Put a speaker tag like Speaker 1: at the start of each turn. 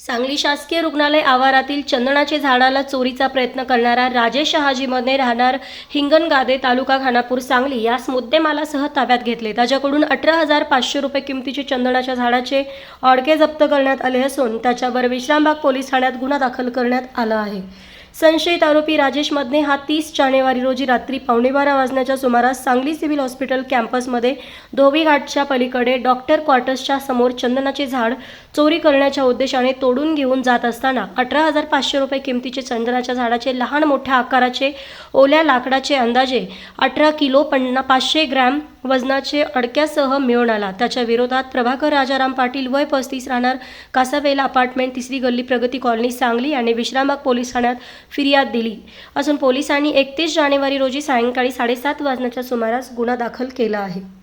Speaker 1: सांगली शासकीय रुग्णालय आवारातील चंदनाचे झाडाला चोरीचा प्रयत्न करणारा राजेश शहाजीमध्ये राहणार हिंगणगादे तालुका खानापूर सांगली यास मुद्देमालासह ताब्यात घेतले. त्याच्याकडून अठरा हजार पाचशे रुपये किमतीचे चंदनाच्या झाडाचे ऑडके जप्त करण्यात आले असून त्याच्यावर विश्रामबाग पोलीस ठाण्यात गुन्हा दाखल करण्यात आला आहे. संशयित आरोपी राजेश मधने हा तीस जानेवारी रोजी रात्री पावणे बारा वाजण्याच्या सुमारास सांगली सिव्हिल हॉस्पिटल कॅम्पसमध्ये धोबी घाटच्या पलीकडे डॉक्टर क्वार्टर्सच्या समोर चंदनाचे झाड चोरी करण्याच्या उद्देशाने तोडून घेऊन जात असताना अठरा हजार पाचशे रुपये किमतीचे चंदनाच्या झाडाचे लहान मोठ्या आकाराचे ओल्या लाकडाचे अंदाजे अठरा किलो पन्ना पाचशे ग्रॅम वजनाचे अडक्यासह मिळून आला. त्याच्या विरोधात प्रभाकर राजाराम पाटील वय पस्तीस राहणार कासावेला अपार्टमेंट तिसरी गल्ली प्रगती कॉलनी सांगली आणि विश्रामबाग पोलीस ठाण्यात फिर्याद दिली. असून पोलिसांनी एकतीस जानेवारी रोजी सायंकाळी साडेसात वाजण्याच्या सुमारास गुन्हा दाखल केला आहे.